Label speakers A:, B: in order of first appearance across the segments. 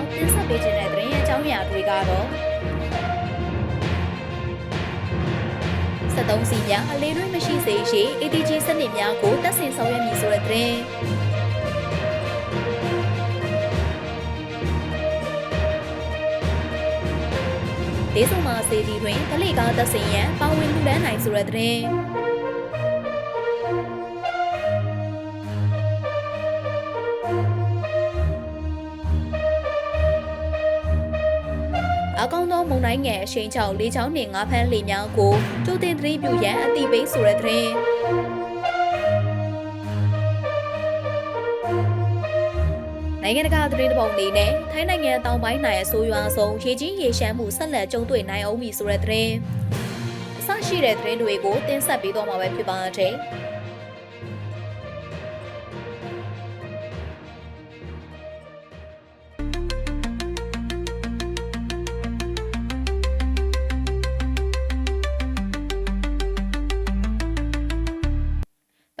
A: ကြောင်းတင်ဆက်ပေးခြင်းတဲ့သတင်းရဲ့အကြောင်းအရာတွေကတော့73စီများအလေးတွေမရှိစေရှိ ATG စနစ်များကိုတပ်ဆင်ဆောင်ရွက်မည်ဆိုတဲ့သတင်းဒေသမာစေတီတွင်တလိကားသက်စင်ရန်ပါဝင်လူဒန်းနိုင်ဆိုတဲ့သတင်း အကောင်းသောမုံတိုင်းငယ်အရှိန်ချောက်လေးချောင်းနှင့်ငါးဖမ်းလေများကိုကျိုးတင်သတိပြုရန်အတိပေးဆိုတဲ့သတင်းနိုင်ငံတကာသတင်းတပုံအနေနဲ့ထိုင်းနိုင်ငံတောင်ပိုင်းနိုင်အဆိုးရွာဆုံးရေကြီးရေရှမ်းမှုဆက်လက်ကြုံတွေ့နိုင်အောင်ပြီဆိုတဲ့သတင်းအဆရှိတဲ့သတင်းတွေကိုတင်ဆက်ပေးတော့မှာပဲဖြစ်ပါတယ်။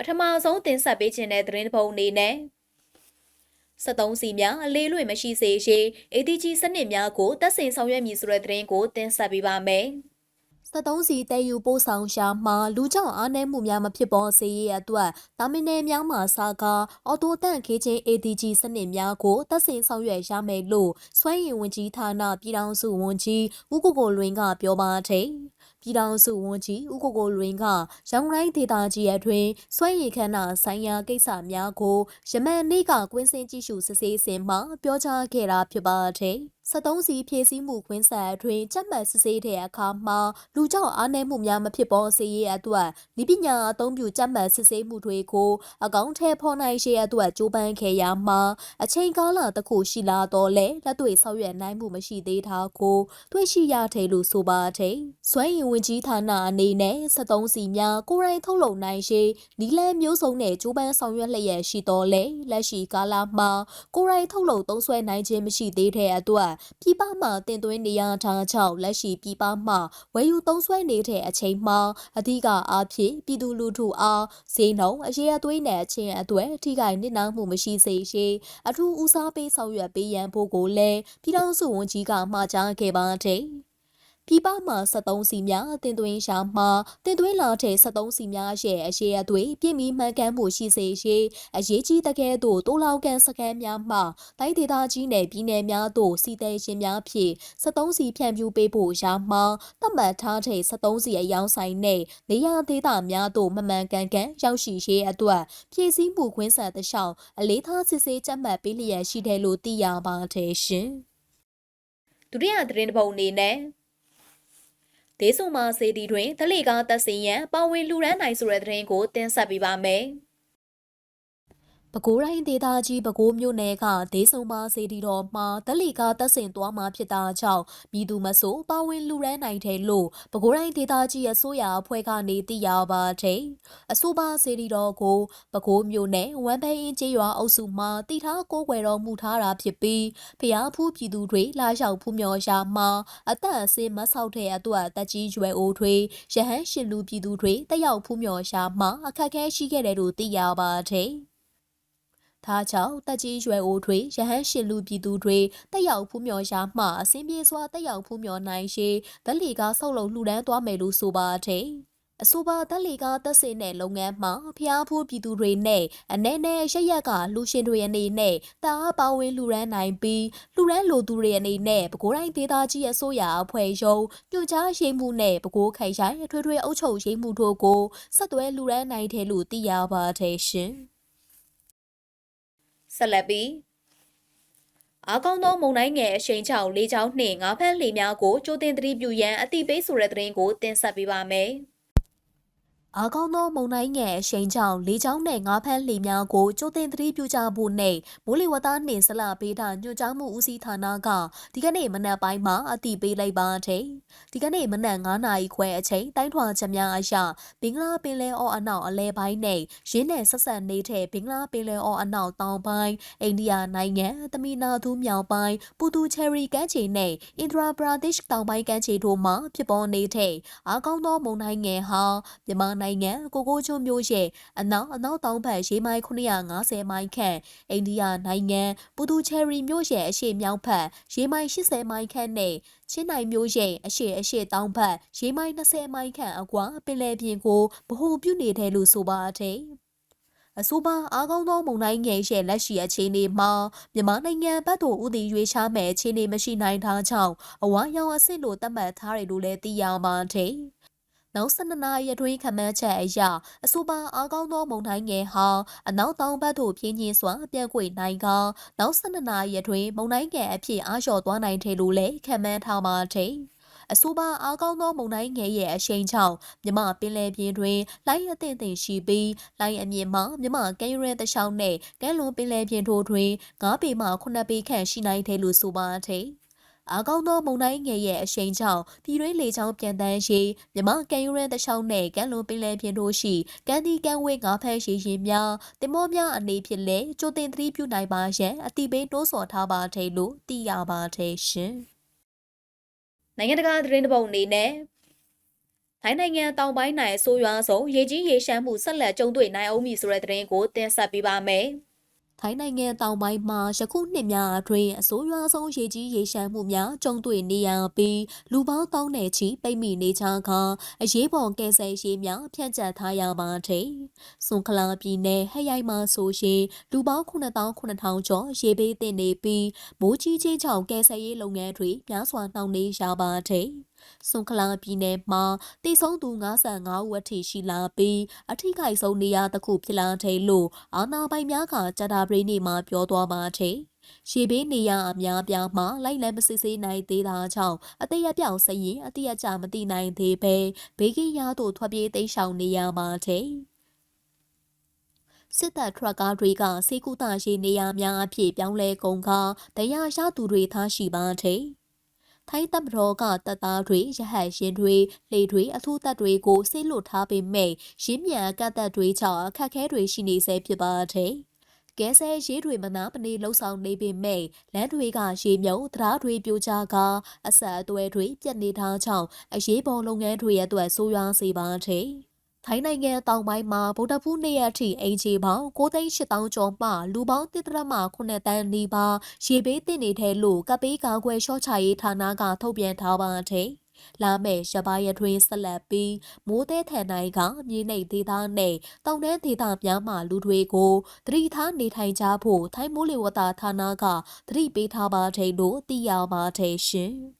A: ပထမဆုံးတင်ဆက်ပေးခြင်းတဲ့သတင်းတစ်ပုဒ်အနေနဲ့73စီများအလေးလွင့်မရှိစေရှိ ATG စနစ်များကိုတပ်ဆင်ဆောင်ရွက်မည်ဆိုတဲ့သတင်းကိုတင်ဆက်ပေးပါမယ်။73စီတဲယူပို့ဆောင်ရှာမှာလူကြောင့်အားနည်းမှုများမဖြစ်ပေါ်စေရအတွက်တာမီနယ်များမှာစာကားအော်တိုတန့်ခေးချင်း ATG စနစ်များကိုတပ်ဆင်ဆောင်ရွက်ရမယ်လို့စွမ်းရည်ဝန်ကြီးဌာနပြည်ထောင်စုဝန်ကြီးဦးကိုကိုလွင်ကပြောပါတယ်။ ပြည်ထောင်စုဝန်ကြီးဦးကိုကိုလွင်ကရောင်ရိုင်းဒေတာကြီးအတွင်းစွမ်းရည်ခန္ဓာဆိုင်ရာကိစ္စများကိုယမန်နေ့ကကွင်းစင်ကြည့်ရှုစစ်ဆေးစဉ်မှာပြောကြားခဲ့တာဖြစ်ပါတယ်။73စီဖြည့်ဆည်းမှုခွင်းဆက်အတွင်းကြက်မှတ်စစ်ဆေးတဲ့အခါမှာလူကြောင့်အားနည်းမှုများမဖြစ်ပေါ်စေရအတွက်ဤပညာအသုံးပြုကြက်မှတ်စစ်ဆေးမှုတွေကိုအကောင့်ထဲဖော်နိုင်ရှေ့အတွက်ကြိုးပမ်းခဲ့ရမှာအချိန်ကာလတစ်ခုရှိလာတော့လဲလက်တွေ့ဆောက်ရွက်နိုင်မှုမရှိသေးတာကိုတွေ့ရှိရတယ်လို့ဆိုပါတယ်။စွမ်းရည်ဝင်ကြီးဌာနအနေနဲ့73စီများကိုယ်တိုင်ထုတ်လုပ်နိုင်ရှေနီလန်မျိုးစုံနဲ့ကြိုးပမ်းဆောင်ရွက်လျက်ရှိတော့လဲလက်ရှိကာလမှာကိုယ်တိုင်ထုတ်လုပ်သုံးစွဲနိုင်ခြင်းမရှိသေးတဲ့အတွက်ပြည်ပမှတင်သွင်းနေရထားကြောင့်လက်ရှိပြည်ပမှဝယ်ယူသုံးစွဲနေတဲ့အချိန်မှာအဓိကအားဖြင့်ပြည်သူလူထုအားဈေးနှုန်းအရေးအသွေးနဲ့အချင်းအသွဲထိခိုက်နစ်နာမှုမရှိစေရှိအထူးဦးစားပေးဆောင်ရွက်ပေးရန်ဖို့ကိုလည်းပြည်ထောင်စုဝန်ကြီးကမှာကြားခဲ့ပါတယ်။ ပြည်ပမှ73စီများတင်သွင်းရှာမှတင်သွင်းလာတဲ့73စီများရဲ့အရေးအသွေးပြည်မီမှန်ကန်မှုရှိစေရှိအရေးကြီးတကယ်သို့တိုးလောက်ကန်စကန်များမှတိုင်းဒေသကြီးနယ်ပြည်နယ်များသို့စီသည်ရှင်များဖြင့်73စီဖြန့်ဖြူးပေးဖို့ရှာမှသတ်မှတ်ထားတဲ့73စီအယောင်ဆိုင်နဲ့နေရာဒေသများသို့မမှန်ကန်ကန်ရောက်ရှိရေးအတွက်ဖြည့်ဆည်းမှုခွင့်ဆက်သရှောင်းအလေးထားစစ်ဆေးကြက်မှတ်ပေးလျက်ရှိတယ်လို့သိရပါတယ်ရှင်ဒုတိယသတင်းတစ်ပုဒ်အနေနဲ့ ဒေးဆုမာစေတီတွင်တလိကားတက်စင်ရန်ပါဝင်လူရန်နိုင်ဆိုတဲ့သတင်းကိုတင်ဆက်ပေးပါမယ်။ ပဲခူးတိုင်းဒေသကြီးပဲခူးမြို့နယ်ကဒေးဆုံပါစေတီတော်မှာတလီကာတက်ဆင်သွားမှာဖြစ်တာကြောင့်မိသူမဆိုပါဝင်လူရန်နိုင်တယ်လို့ပဲခူးတိုင်းဒေသကြီးအစိုးရအဖွဲ့ကနေသိရပါတယ်။အဆိုပါစေတီတော်ကိုပဲခူးမြို့နယ်ဝမ်ဘဲအင်းကျေးရွာအုပ်စုမှာတည်ထားကိုးကွယ်တော်မူထားတာဖြစ်ပြီးဖျားဖူးပြည်သူတွေလာရောက်ဖူးမြော်ရာမှာအသက်အစင်းမဆောက်တဲ့အတွက်တက်ကြီးရွယ်အိုတွေရဟန်းရှင်လူပြည်သူတွေတက်ရောက်ဖူးမြော်ရာမှာအခက်အခဲရှိခဲ့တယ်လို့သိရပါတယ်။ ဒါကြောင့်တက်ကြီးရွယ်အိုတွေရဟန်းရှင်လူပြည်သူတွေတက်ရောက်ဖူးမြော်ရာမှအစင်းပြေစွာတက်ရောက်ဖူးမြော်နိုင်ရှိဗလီကဆောက်လုပ်လှူဒန်းသွားမယ်လို့ဆိုပါတယ်အဆိုပါတက်လီကတက်စင်တဲ့လုပ်ငန်းမှာဖျားဖူးပြည်သူတွေနဲ့အနေနဲ့ရရက်ကလူရှင်တွေအနေနဲ့တာအပါဝင်လူရန်နိုင်ပြီးလူရန်လိုသူတွေအနေနဲ့ပဲခူးတိုင်းဒေသကြီးအစိုးရအဖွဲ့ရုံးညွှန်ကြားရေးမှုနဲ့ပဲခူးခိုင်ရိုင်းအထွေထွေအုပ်ချုပ်ရေးမှုတို့ကိုဆက်သွဲလူရန်နိုင်တယ်လို့သိရပါတယ်ရှင်။ ဆက်လက်ပြီးအားကောင်းသောမုံတိုင်းငယ်အရှိန်ချောက်လေးချောင်းနှင့်ငါးဖမ်းလှေများကိုကြိုတင်သတိပြုရန်အတိပေးဆိုတဲ့သတင်းကိုတင်ဆက်ပေးပါမယ်။ အားကောင်းသောမုန်တိုင်းငယ်အရှိန်ကြောင့်လေးချောင်းနဲ့ငါးဖမ်းလှေများကိုကြိုတင်သတိပြုကြဖို့နဲ့မိုးလေဝသနှင့်ဆလပေးထားညွှန်ကြားမှုဦးစီးဌာနကဒီကနေ့မနက်ပိုင်းမှာအတိပေးလိုက်ပါတယ်။ဒီကနေ့မနက်9နာရီခွဲအချိန်တိုင်းထွာချက်များအရဘင်္ဂလားပင်လယ်အော်အနောက်အလဲပိုင်းနဲ့ရင်းနယ်ဆက်ဆက်နေတဲ့ဘင်္ဂလားပင်လယ်အော်အနောက်တောင်ပိုင်းအိန္ဒိယနိုင်ငံသမီနာသူမြောက်ပိုင်းပူတူချယ်ရီကမ်းခြေနဲ့အင်ဒရာပရာဒစ်တောင်ပိုင်းကမ်းခြေတို့မှာဖြစ်ပေါ်နေတဲ့အားကောင်းသောမုန်တိုင်းငယ်ဟာမြန်မာနိုင်ငံကိုကိုချုံမြို့ရဲ့အနောက်အနောက်တောင်ဘက်ရေမိုင်950မိုင်ခန့်အိန္ဒိယနိုင်ငံပူတူချယ်ရီမြို့ရဲ့အရှေ့မြောက်ဘက်ရေမိုင်80မိုင်ခန့်နဲ့ချင်းနိုင်မြို့ရဲ့အရှေ့အရှေ့တောင်ဘက်ရေမိုင်20မိုင်ခန့်အကွာပင်လယ်ပြင်ကိုဗဟိုပြုနေတယ်လို့ဆိုပါတယ်အဆိုပါအားကောင်းသောမုန်တိုင်းငယ်ရဲ့လက်ရှိအခြေအနေမှာမြန်မာနိုင်ငံဘက်သို့ဥတီရွေးချမဲ့အခြေအနေမရှိနိုင်တာကြောင့်အဝါရောင်အဆင့်လို့သတ်မှတ်ထားတယ်လို့လည်းသိရပါတယ်။ နောက်12နာရီအတွင်းခန့်မှန်းချက်အရအဆိုပါအားကောင်းသောမုန်တိုင်းငယ်ဟာအနောက်တောင်ဘက်သို့ပြင်းပြင်းစွာပြန်ကွေ့နိုင်ကနောက်12နာရီအတွင်းမုန်တိုင်းငယ်အဖြစ်အားလျော့သွားနိုင်တယ်လို့လည်းခန့်မှန်းထားပါတယ်။အဆိုပါအားကောင်းသောမုန်တိုင်းငယ်ရဲ့အရှိန်ကြောင့်မြမပင်လယ်ပြင်တွင်လိုင်းအသင့်အင့်ရှိပြီးလိုင်းအမြင့်မှမြမကမ်းရဲတချောင်းနဲ့ကမ်းလွန်ပင်လယ်ပြင်တို့တွင်9ပေမှ9ပေခန့်ရှိနိုင်တယ်လို့ဆိုပါတယ်။ အားကောင်းသောမုန်တိုင်းငယ်ရဲ့အရှိန်ကြောင့်ပြည်တွင်းလေကြောင်းပြန်တန်းရှိမြမကန်ယူရန်တချောင်းနဲ့ကမ်းလွန်ပင်လယ်ပြင်တို့ရှိကန်ဒီကန်ဝဲငါးဖက်ရှိရင်များတင်မောများအနေဖြင့်လည်းကြိုတင်သတိပြုနိုင်ပါရန်အတိပေးတိုးဆော်ထားပါတယ်လို့သိရပါတယ်ရှင်။နိုင်ငံတကာသတင်းတပုတ်အနေနဲ့ထိုင်းနိုင်ငံတောင်ပိုင်းနိုင်အဆိုးရွားဆုံးရေကြီးရေရှမ်းမှုဆက်လက်ကြုံတွေ့နိုင်အောင်မည်ဆိုတဲ့သတင်းကိုတင်ဆက်ပေးပါမယ်။ ထိုင်းနိုင်ငံတောင်ပိုင်းမှာယခုနှစ်များအတွင်းအဆိုးရွားဆုံးရေကြီးရေရှမ်းမှုများကြုံတွေ့နေရပြီးလူပေါင်းတောင်းနဲ့ချီပိတ်မိနေကြကအရေးပေါ်ကယ်ဆယ်ရေးများဖြန့်ကျက်ထားရပါတယ်။စွန်ခလာပြည်နယ်ဟရိုင်မှာဆိုရင်လူပေါင်း9000ကျော်ရေဘေးသင့်နေပြီးမိုးကြီးချင်းကြောင့်ကယ်ဆယ်ရေးလုပ်ငန်းတွေများစွာနှောင့်နှေးရပါတယ်။ စွန်ခလာပြည်နယ်မှာတိဆုံးသူ55ဦးအထိရှိလာပြီးအထိခိုက်ဆုံးနေရာတစ်ခုဖြစ်လာတယ်လို့အာဏာပိုင်များကကြာတာပရိနေမှာပြောသွားပါတယ်။ရေဘေးနေရအများပြားမှာလိုက်လံမစစ်ဆေးနိုင်သေးတာကြောင့်အသေးအပြောင်စရင်အတိအကျမသိနိုင်သေးပဲဘေးကင်းရသို့ထွက်ပြေးတိမ်းရှောင်နေရပါတယ်။စစ်တပ်ထရက်ကားတွေကစေကူတာရှိနေရများအဖြစ်ပြောင်းလဲကုန်ကတရားရသူတွေထားရှိပါတယ်။ ထိုင်းတပ်မတော်ကတပ်သားတွေရဟတ်ရင်တွေလေတွေအထူးတပ်တွေကိုဆေးလွတ်ထားပေမဲ့ရင်းမြန်ကတပ်တပ်တွေကြောင့်အခက်အခဲတွေရှိနေဆဲဖြစ်ပါတယ်။ကဲဆဲရေးတွေမနာမနေလှုပ်ဆောင်နေပေမဲ့လမ်းတွေကရေမြုပ်တရားတွေပြိုကျကအဆက်အသွယ်တွေပြတ်နေတာကြောင့်အရေးပေါ်လုပ်ငန်းတွေအတွက်ဆိုးရွားစေပါတယ်။ ထိုင်းနိုင်ငံတောင်ပိုင်းမှာဗုဒ္ဓဖူးနေ့ရက်ထိအင်ဂျီပေါင်း9,800ကျော်မှလူပေါင်း1.8တန်းနီးပါးရေဘေးသင့်နေတဲ့လို့ကပေးကာကွယ်ရှော့ချရေးဌာနကထုတ်ပြန်ထားပါတယ်။လာမယ့်ရပါရတွင်ဆက်လက်ပြီးမိုးသေးထန်နိုင်ကမြေနိမ့်ဒေသနဲ့တောင်တန်းဒေသများမှလူတွေကိုတတိထားနေထိုင်ကြဖို့ထိုင်းမိုးလေဝသဌာနကတတိပေးထားပါတယ်လို့သိရပါတယ်ရှင်။